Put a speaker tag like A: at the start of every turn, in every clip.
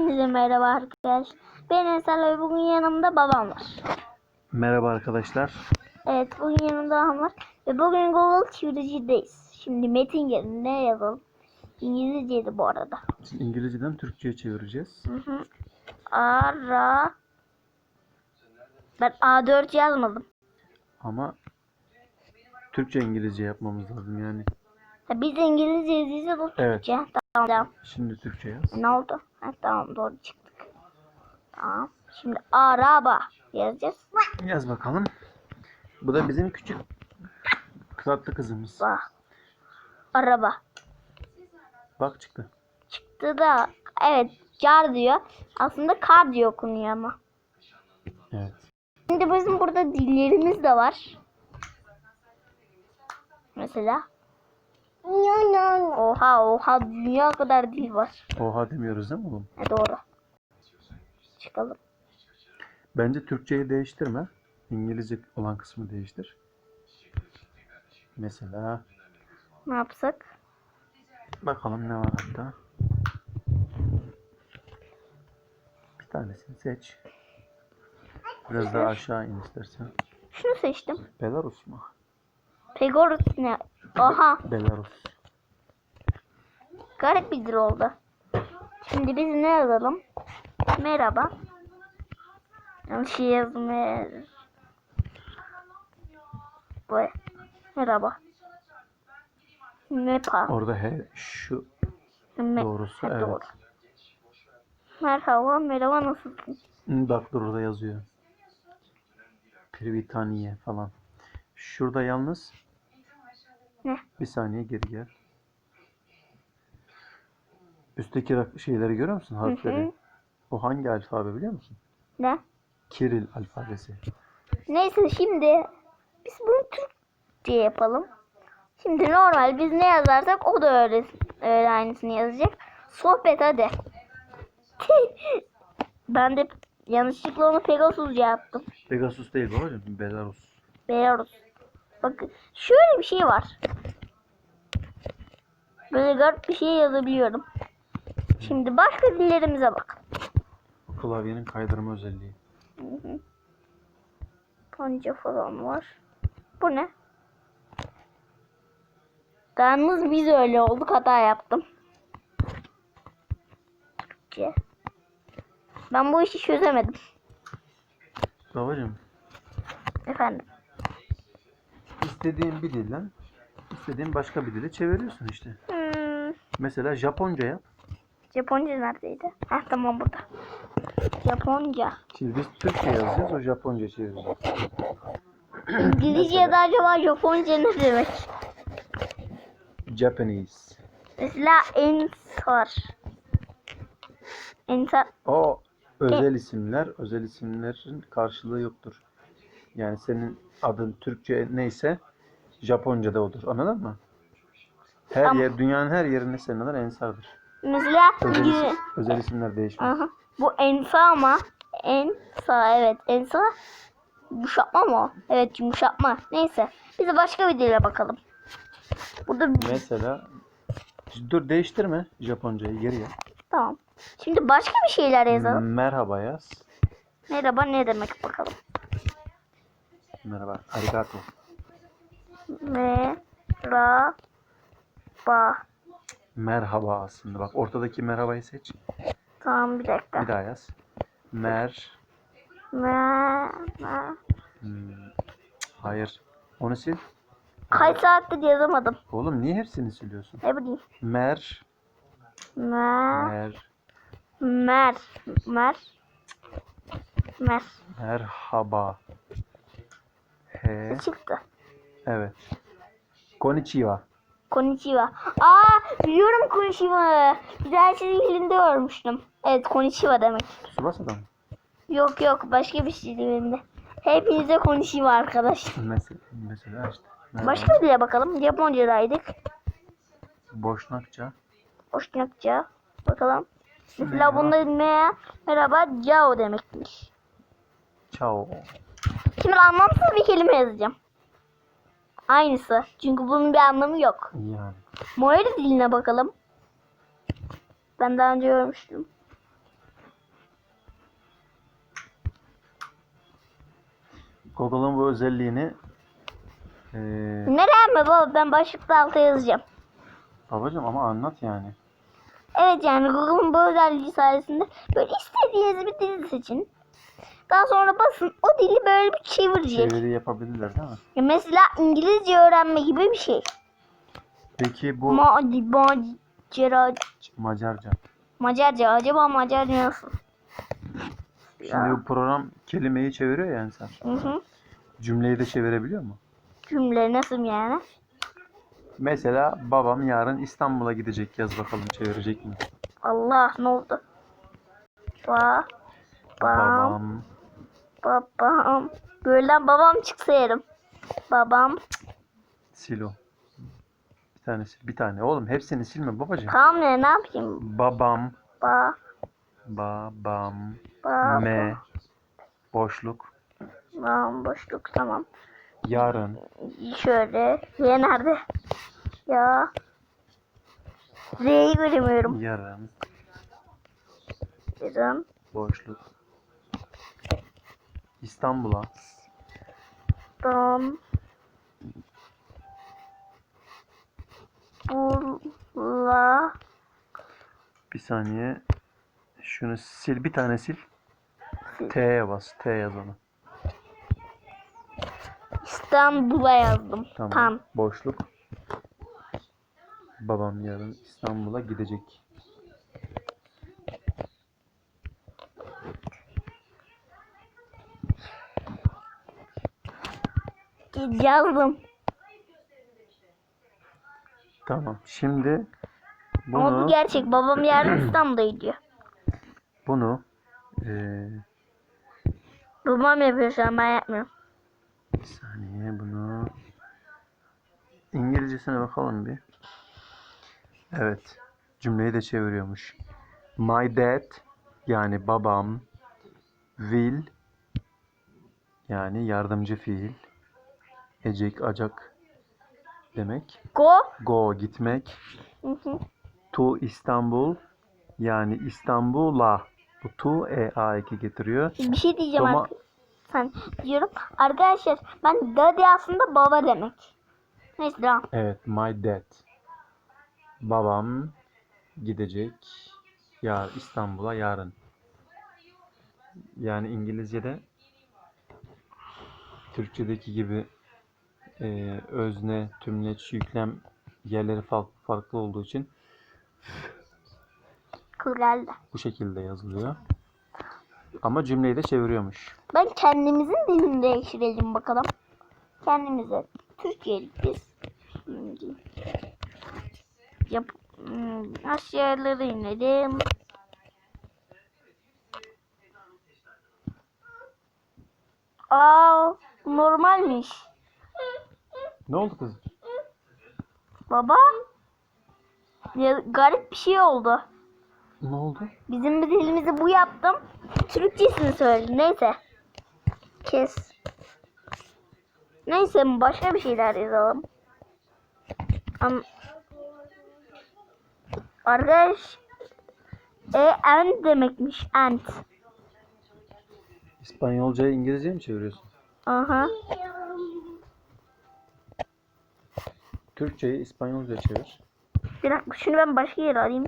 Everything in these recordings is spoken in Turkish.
A: Hepinize merhaba arkadaşlar. Ben Ensar ve bugün yanımda babam var.
B: Merhaba arkadaşlar.
A: Evet bugün yanımda babam var. Ve bugün Google çeviricideyiz. Şimdi metin yerine yazalım. İngilizceydi bu arada.
B: Şimdi İngilizceden Türkçe'ye çevireceğiz.
A: Hı hı. Ara. Ben A4 yazmadım.
B: Ama Türkçe İngilizce yapmamız lazım yani.
A: Ya biz İngilizce
B: Evet.
A: Türkçe. Tamam tamam.
B: Şimdi Türkçe yaz.
A: Ne oldu? Ha, tamam doğru çıktık. Tamam. Şimdi araba yazacağız.
B: Yaz bakalım. Bu da bizim küçük tatlı kızımız.
A: Bak. Araba.
B: Bak çıktı.
A: çıktı da evet car diyor. Aslında kar diye okunuyor ama.
B: Evet.
A: Şimdi bizim burada dillerimiz de var. Mesela. Oha oha dünya kadar dil var.
B: Oha demiyoruz değil mi oğlum?
A: Ha, doğru. Çıkalım.
B: Bence Türkçeyi değiştirme. İngilizce olan kısmı değiştir. Mesela
A: Ne yapsak?
B: bakalım ne var hatta. Bir tanesini seç. Biraz daha aşağı in istersen.
A: Şunu seçtim.
B: Belarus mu?
A: Pegorus ne? Oha
B: Belarus.
A: garip bir dil oldu. Şimdi biz ne yazalım? Merhaba. Yanlış şey yazmaya... Bu. Merhaba. Mepa.
B: Orada he şu
A: Me-
B: doğrusu
A: Ha,
B: evet.
A: doğru. Merhaba, merhaba nasılsın?
B: Hı, Bak dur orada yazıyor. Privitaniye falan. Şurada yalnız
A: Ne?
B: bir saniye geri gel. Üstteki şeyleri görüyor musun harfleri?
A: hı.
B: O hangi alfabe biliyor musun?
A: Ne?
B: Kiril alfabesi.
A: Neyse şimdi biz bunu Türkçe yapalım. Şimdi normal biz ne yazarsak o da öyle, öyle aynısını yazacak. Sohbet hadi. ben de yanlışlıkla onu Pegasus'ca yaptım.
B: Pegasus değil babacığım. Belarus.
A: Belarus. Bakın şöyle bir şey var. Böyle garip bir şey yazabiliyorum. Şimdi başka dillerimize bak.
B: Klavyenin kaydırma özelliği.
A: Hı hı. Panca falan var. Bu ne? Yalnız biz öyle olduk hata yaptım. Türkçe. Ben bu işi çözemedim.
B: Babacığım
A: Efendim.
B: İstediğin bir dilden istediğin başka bir dile çeviriyorsun işte.
A: Hmm,
B: Mesela Japonca yap.
A: Japonca neredeydi? Heh tamam burada. Japonca.
B: Şimdi biz Türkçe yazacağız, o Japonca çevirecek.
A: İngilizce ya da acaba Japonca ne demek?
B: Japanese.
A: Mesela ensar. Ensar.
B: O özel isimler, özel isimlerin karşılığı yoktur. Yani senin adın Türkçe neyse Japonca'da odur. Anladın mı? Her
A: Ama-
B: yer, dünyanın her yerinde senin adın Ensar'dır.
A: Mesela
B: Özel, isim, özel isimler değişmez.
A: Aha. Bu ensa ama ensa evet ensa yumuşatma mı o? Evet yumuşatma. Neyse. Biz de başka bir dile bakalım. Burada
B: Mesela dur değiştirme Japoncayı geriye.
A: tamam. Şimdi başka bir şeyler yazalım.
B: Merhaba yaz.
A: Merhaba ne demek bakalım.
B: Merhaba. Arigato.
A: Merhaba.
B: Merhaba aslında. Bak ortadaki merhabayı seç.
A: Tamam bir dakika.
B: Bir daha yaz. Mer.
A: Mer, mer.
B: Hmm, Hayır. Onu sil.
A: Kaç saattir yazamadım.
B: Oğlum niye hepsini siliyorsun?
A: Ne bileyim.
B: Mer.
A: Mer.
B: Mer.
A: Mer. Mer. Mer.
B: Merhaba. He.
A: Çıktı?
B: Evet. Konnichiwa.
A: Konnichiwa. Aa biliyorum Konnichiwa. Güzel çizgi filmde görmüştüm. Evet Konnichiwa demek.
B: Tsubasa'da mı?
A: Yok yok başka bir çizgi filmde. Hepinize Konnichiwa arkadaş.
B: Mesela, mesela işte. Merhaba.
A: Başka bir dile bakalım. Japonca'daydık.
B: Boşnakça.
A: Boşnakça. Bakalım. Mesela bunda me merhaba Cao demekmiş.
B: Ciao.
A: Şimdi anlamsız bir kelime yazacağım. Aynısı. Çünkü bunun bir anlamı yok.
B: Yani.
A: Moer diline bakalım. Ben daha önce görmüştüm.
B: Google'ın bu özelliğini ee...
A: Nereye mi baba? Ben başlıkta alta yazacağım.
B: Babacım ama anlat yani.
A: Evet yani Google'ın bu özelliği sayesinde böyle istediğiniz bir dil seçin. Daha sonra basın o dili böyle bir çevirecek.
B: Çeviri yapabilirler değil mi?
A: Ya mesela İngilizce öğrenme gibi bir şey.
B: Peki bu
A: Madi, macera,
B: Macarca.
A: Macarca. Acaba Macarca nasıl?
B: Şimdi bu program kelimeyi çeviriyor yani sen.
A: Hı hı.
B: Cümleyi de çevirebiliyor mu?
A: Cümle nasıl yani?
B: Mesela babam yarın İstanbul'a gidecek yaz bakalım çevirecek mi?
A: Allah ne oldu? Ba, bam,
B: Babam
A: babam. Böyleden babam çıksa yerim. Babam.
B: silo. Bir tanesi bir tane. Oğlum hepsini silme babacığım.
A: Tamam ne ne yapayım?
B: Babam
A: Ba,
B: babam
A: ba,
B: me boşluk
A: bam, boşluk tamam.
B: yarın
A: Şöyle. Y nerede? Ya. R'yi göremiyorum.
B: yarın
A: Yarın.
B: boşluk İstanbul'a
A: Bam. Bula.
B: bir saniye şunu sil bir tane sil T'ye bas T yaz onu.
A: İstanbul'a yazdım.
B: Tamam.
A: Tam.
B: Boşluk. Babam yarın İstanbul'a gidecek.
A: Yazdım.
B: Tamam. Şimdi
A: Ama bu
B: bunu
A: gerçek. Babam yarın İstanbul'a gidiyor.
B: bunu eee
A: Babam yapıyor şu an ben yapmıyorum.
B: bir saniye bunu İngilizcesine bakalım bir. Evet. Cümleyi de çeviriyormuş. My dad yani babam will yani yardımcı fiil ecek acak demek.
A: Go.
B: Go gitmek.
A: Hı hı.
B: To İstanbul yani İstanbul'a bu to e a eki getiriyor.
A: Bir şey diyeceğim artık. Sen diyorum. Arkadaşlar ben daddy aslında baba demek. Neyse devam.
B: Evet, my dad. Babam gidecek yar İstanbul'a yarın. Yani İngilizce'de Türkçedeki gibi e, özne, tümleç, yüklem yerleri farklı, farklı olduğu için
A: geldi.
B: bu şekilde yazılıyor. Ama cümleyi de çeviriyormuş.
A: Ben kendimizin dilini değiştirelim bakalım. Kendimize. Türkiye'lik biz. Şimdi yap hmm, aşağıları inelim. Aa, normalmiş.
B: Ne oldu kızım?
A: Baba. Ya, garip bir şey oldu.
B: Ne oldu?
A: Bizim bir dilimizi bu yaptım. Türkçesini söyle. Neyse. Kes. Neyse başka bir şeyler yazalım. Am Arkadaş e ant demekmiş ant.
B: İspanyolcayı İngilizceye mi çeviriyorsun?
A: Aha.
B: Türkçeyi İspanyolcaya çevir.
A: Bir dakika şunu ben başka yere alayım.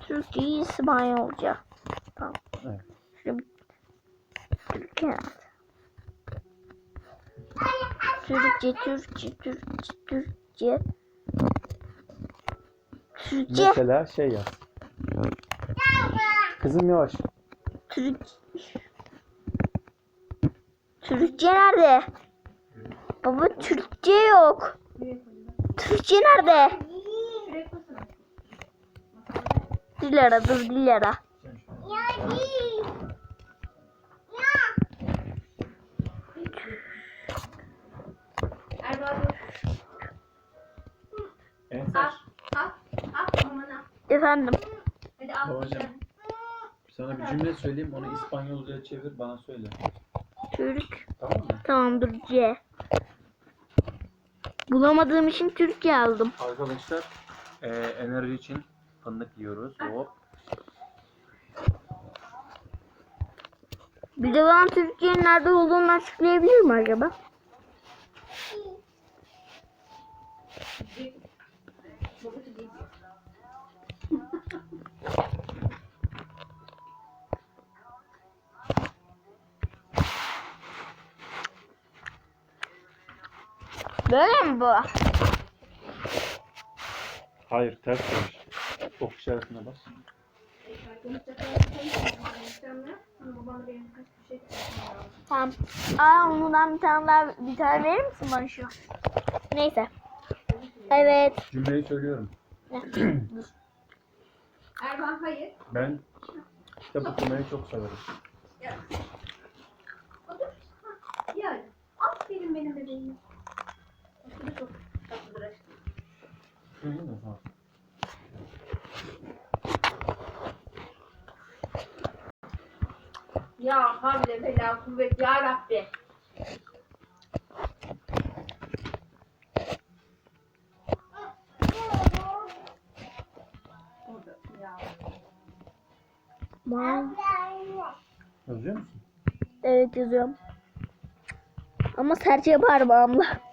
A: Türkçe İspanyolca. Tamam.
B: Evet.
A: Bir Türkçe. Türkçe, Türkçe, Türkçe, Türkçe. Türkçe,
B: Mesela şey yaz. Kızım yavaş.
A: Türk. Türkçe nerede? Baba Türkçe yok. Türkçe nerede? Dilara dur Dilara. Efendim.
B: Babacığım. Sana bir cümle söyleyeyim onu İspanyolcaya çevir bana söyle.
A: Türk.
B: Tamam mı?
A: Tamam dur C. Bulamadığım için Türkiye aldım.
B: Arkadaşlar eee, enerji için fındık yiyoruz. Hop.
A: Bir de bana Türkiye'nin nerede olduğunu açıklayabilir mi acaba? Böyle mi bu?
B: Hayır ters çevir. Ok işaretine bas.
A: Tamam. Aa ondan bir tane daha bir tane verir misin bana şu? Neyse. Evet.
B: Cümleyi söylüyorum.
C: Erman hayır.
B: Ben kitap okumayı çok severim.
C: Otur. Ha, Yani. Aferin benim bebeğime. Çok
B: ha.
C: Ya havle ve la kuvvet ya Rabbi.
A: Tamam.
B: Yazıyor musun?
A: Evet yazıyorum. Ama serçe parmağımla.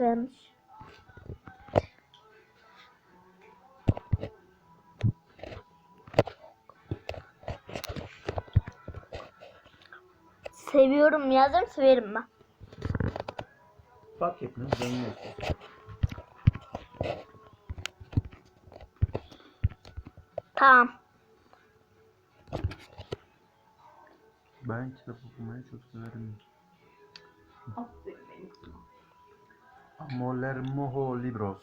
A: Dakika yanlış. Seviyorum yazdım severim ben.
B: Fark etmez. İstiyorsun?
A: Tamam.
B: Ben kitap okumayı çok severim.
C: Aferin benim
B: moho libros.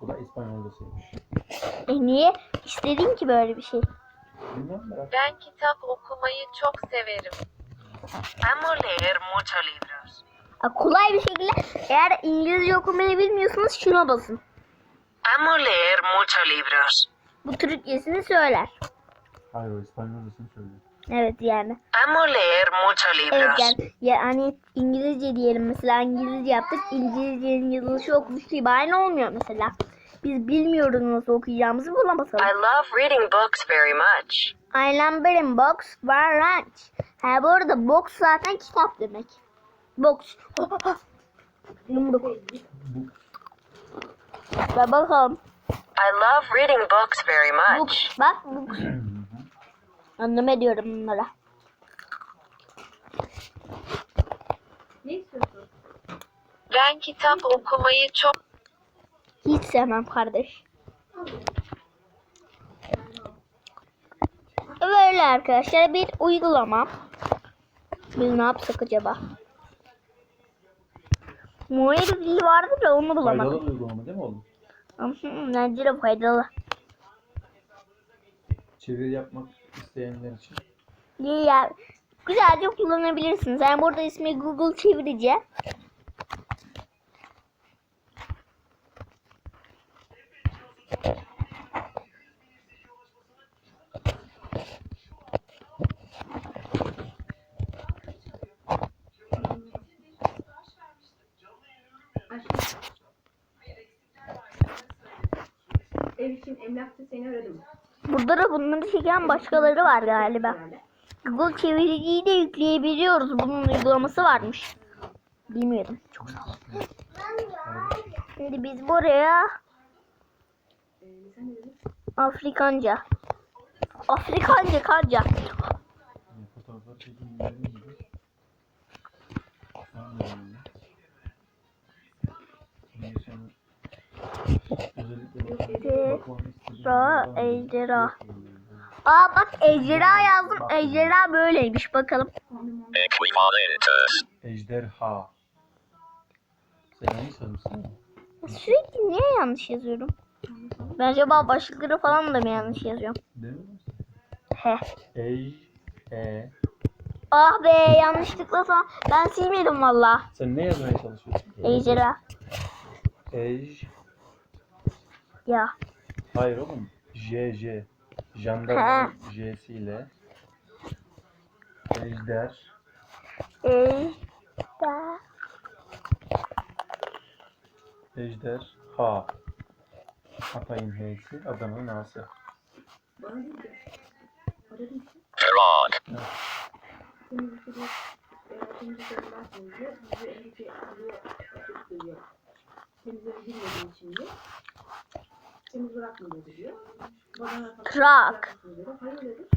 B: Bu da İspanyolcasıymış.
A: E niye? İstedin ki böyle bir şey.
B: Bilmem merak
D: Ben kitap okumayı çok severim. Amo leer muchos libros.
A: Ha, Kolay bir şekilde eğer İngilizce okumayı bilmiyorsanız şuna basın.
D: Amo leer muchos libros.
A: Bu Türkçesini söyler.
B: Hayır o İspanyolcasını söylüyor.
A: Evet yani.
D: Amo leer muchos
A: Evet
D: libros.
A: yani, yani İngilizce diyelim mesela İngilizce yaptık. İngilizcenin yazılışı okumuş gibi aynı olmuyor mesela. Biz bilmiyoruz nasıl okuyacağımızı buna basalım.
D: I love reading books very much.
A: I number box var lunch. Ha bu arada box zaten kitap demek. Box. Yumruk. Ve bakalım.
D: I love reading books very much.
A: Books. Bak books. Anlam ediyorum bunlara.
C: Ne istiyorsun?
D: Ben kitap okumayı çok
A: Hiç sevmem kardeş. Böyle arkadaşlar bir uygulama. Biz ne yapsak acaba? Muayyer dili vardı da onu
B: Faydalı
A: bulamadım.
B: uygulama değil mi oğlum?
A: Bence de faydalı.
B: Çeviri yapmak isteyenler için.
A: İyi ya. Güzelce kullanabilirsiniz. Yani burada ismi Google çevirici. Da bunları çeken başkaları var galiba. Google çeviriciyi de yükleyebiliyoruz. Bunun uygulaması varmış. Bilmiyordum. Çok sağ ol. Şimdi biz buraya? Afrikanca. Afrikanca kanca. Ejderha.
B: yani.
A: Aa bak ejderha yazdım. Ejderha böyleymiş bakalım.
B: Ejderha. Sen yanlış yazmışsın mı?
A: Sürekli niye yanlış yazıyorum? Ben acaba başlıkları falan da mı yanlış yazıyorum?
B: Değil mi?
A: He.
B: Ej, e.
A: Ah be yanlışlıkla falan. Ben silmedim valla.
B: Sen ne yazmaya çalışıyorsun?
A: Ejderha.
B: Ej.
A: Ya.
B: Hayır oğlum. J, J. Jandarma J'siyle. Ejder.
A: Ejderha.
B: Ejder. Ha. Hatay'ın H'si, Adana'nın A'sı.
C: Bana değil ki. Aradım ki. Temizlik yapmazsın diyor. Hayır dedi.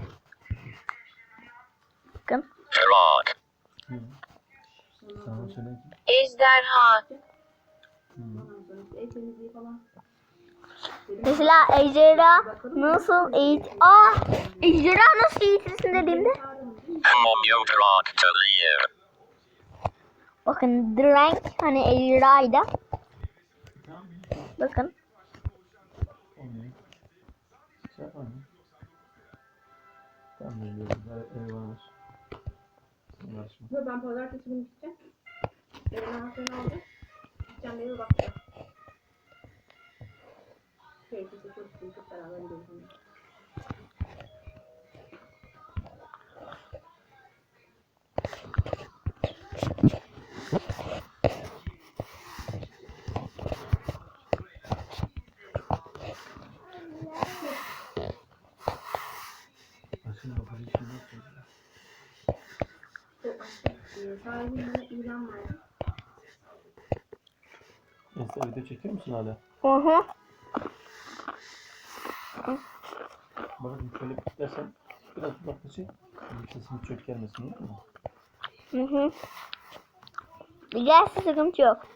A: Bakın.
B: Hı. Sana söyleyeyim.
D: Ejderha.
A: Mesela ejderha nasıl eğit... Aa! Ejderha nasıl eğitirsin dediğimde. Bakın Drank hani ejderhaydı. Bakın.
B: Tamam biliyorum. Eyvallah. Uğraşma.
C: Yok ben pazartesi günü gideceğim. Evden anahtarını alacağım. Gideceğim eve bakacağım. Gerekirse çocuk büyütüp beraber gidelim.
B: Başım babacı şimdi söylüyor. Insta video çekiyor musun hala?
A: Hı hı.
B: Babacım şöyle dersen biraz uzakta çek. Benim Sesimiz çok gelmesin olur mu?
A: Hı hı. Gelse sıkıntı yok.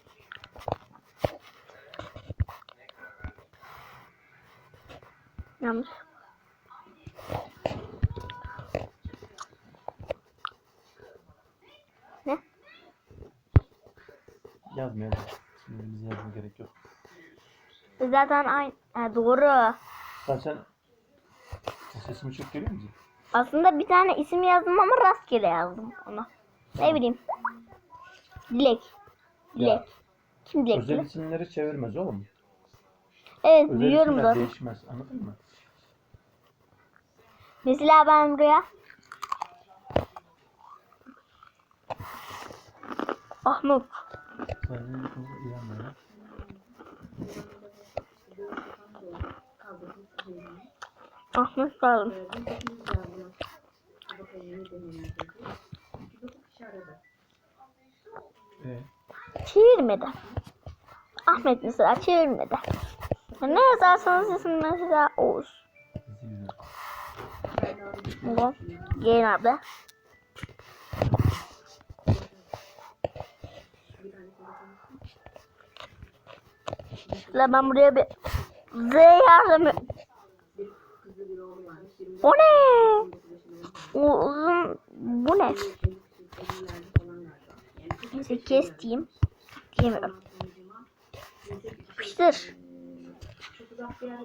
A: Yanlış.
B: Yazmayalım. İsmimizi yazma gerek yok.
A: Zaten aynı. Ha, doğru.
B: Zaten sesimi çok geliyor mu?
A: Aslında bir tane isim yazdım ama rastgele yazdım ona. Ne bileyim. Dilek. Dilek.
B: Ya.
A: Kim Dilek?
B: Özel isimleri çevirmez oğlum.
A: Evet
B: Özel
A: biliyorum da.
B: değişmez. Anladın mı?
A: Mesela ben buraya Ahmet. Ahmet
C: aradı.
B: Ee,
A: Çevirmedi. Ahmet mesela çevirmedi. Ne yazarsanız yazın mesela Oğuz.
B: bizi yüzü.
A: La ben buraya bir Z yardım O ne? Uzun bu ne? Neyse kes diyeyim. Diyemiyorum. Yapıştır.
C: Çok uzak bir yer,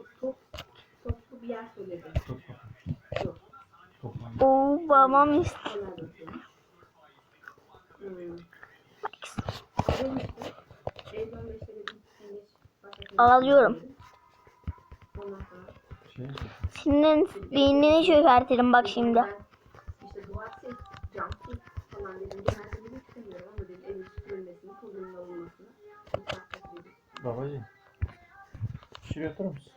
A: Ağlıyorum. Senin beynini çökertirim bak şimdi.
B: babacığım. Şuraya oturur musun?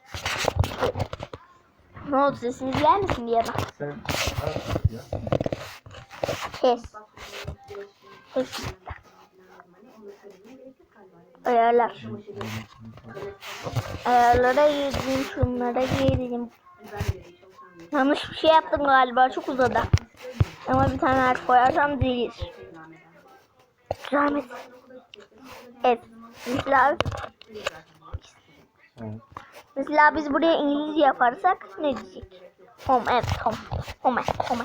A: Ne oldu sesiniz gelmesin diye bak.
B: Sen.
A: Kes. Kes. Ayarlar. Ayarlara girdim şunlara girdim. Yanlış bir şey yaptım galiba çok uzadı. Ama bir tane harf koyarsam değil. Rahmet. Evet. Mesela,
B: Evet.
A: mesela biz buraya İngilizce yaparsak ne diyecek? Home evet home. Home home.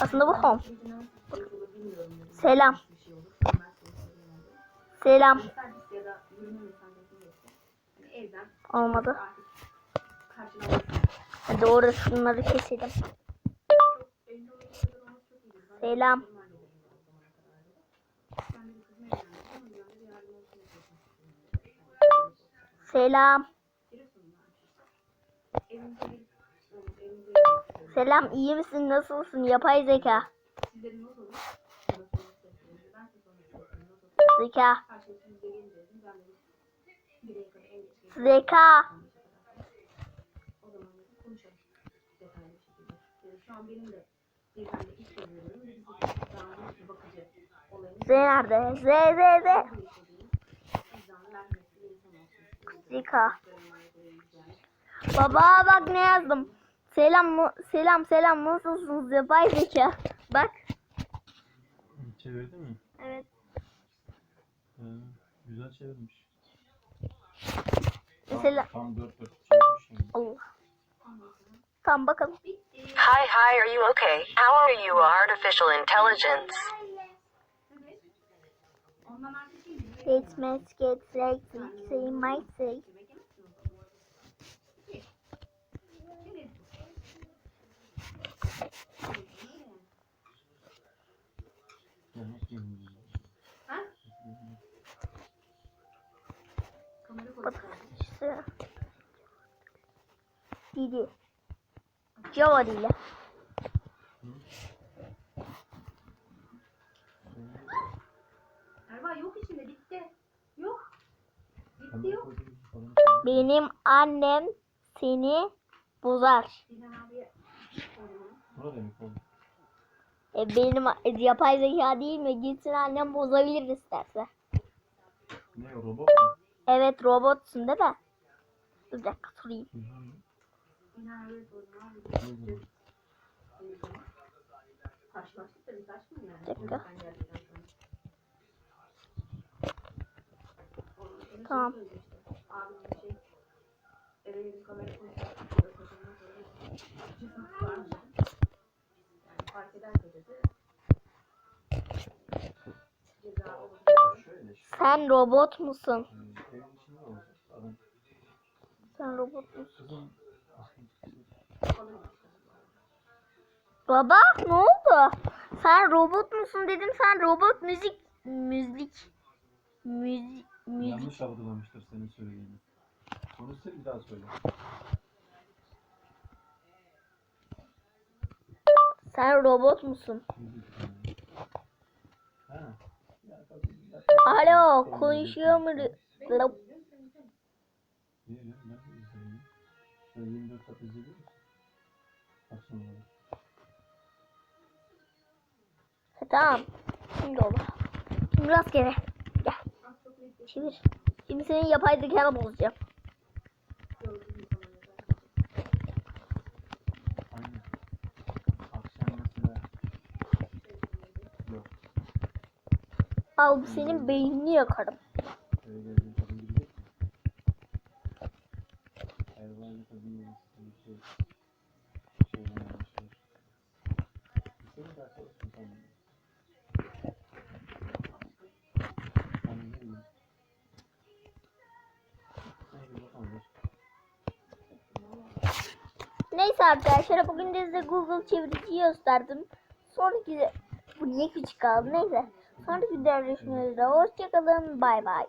A: Aslında bu home. Selam. Selam. Olmadı. Doğru şunları keselim. Selam. Selam. Selam iyi misin nasılsın yapay zeka. Zeka. Zeka. Z nerede? Z, Z, Z. Zeka. Baba bak ne yazdım. Selam, mu selam, selam. Nasılsınız yapay zeka? Bak.
B: Çevirdi mi?
A: Evet.
B: Ee, güzel çevirmiş.
A: Mesela
B: tam
A: bakalım.
D: Hi hi are you okay? How are you artificial intelligence?
A: It's must get like see my
B: see.
C: Kamera
A: işte. Didi. Java.
C: Erva yok içinde bitti. Yok. Bitti yok.
A: Benim annem seni bozar. E benim e, yapay zeka değil mi? Gitsin annem bozabilir isterse.
B: Ne robot mu?
A: Evet robotsun değil mi? Dur bir dakika Tamam.
C: şeyi söyledi işte.
A: Sen robot musun? Baba ne oldu? Sen robot musun dedim. Sen robot müzik müzik müzik müzik.
B: yanlış algılamıştır senin söylediğini. Onu sil bir daha söyle.
A: Sen robot musun? Alo konuşuyor mu?
B: Sen 24 saat izliyor musun? Akşamları.
A: Tamam. Şimdi oldu. Şimdi rastgele. Gel. Çevir. Şimdi senin yapay zekanı bozacağım. Al bu senin beynini yakarım.
B: Eve geldiğin kadın gidecek mi? Hayvanlı kadın yemesi bir şey. Şeyden anlaşılır. İstediğin kadar çalışsın sen. Ben ne bileyim. Neyse
A: arkadaşlar bugün de size Google çeviriciyi gösterdim. Sonraki bu niye küçük kaldı neyse. Sonraki videoda görüşmek üzere. Hoşçakalın. Bay bay.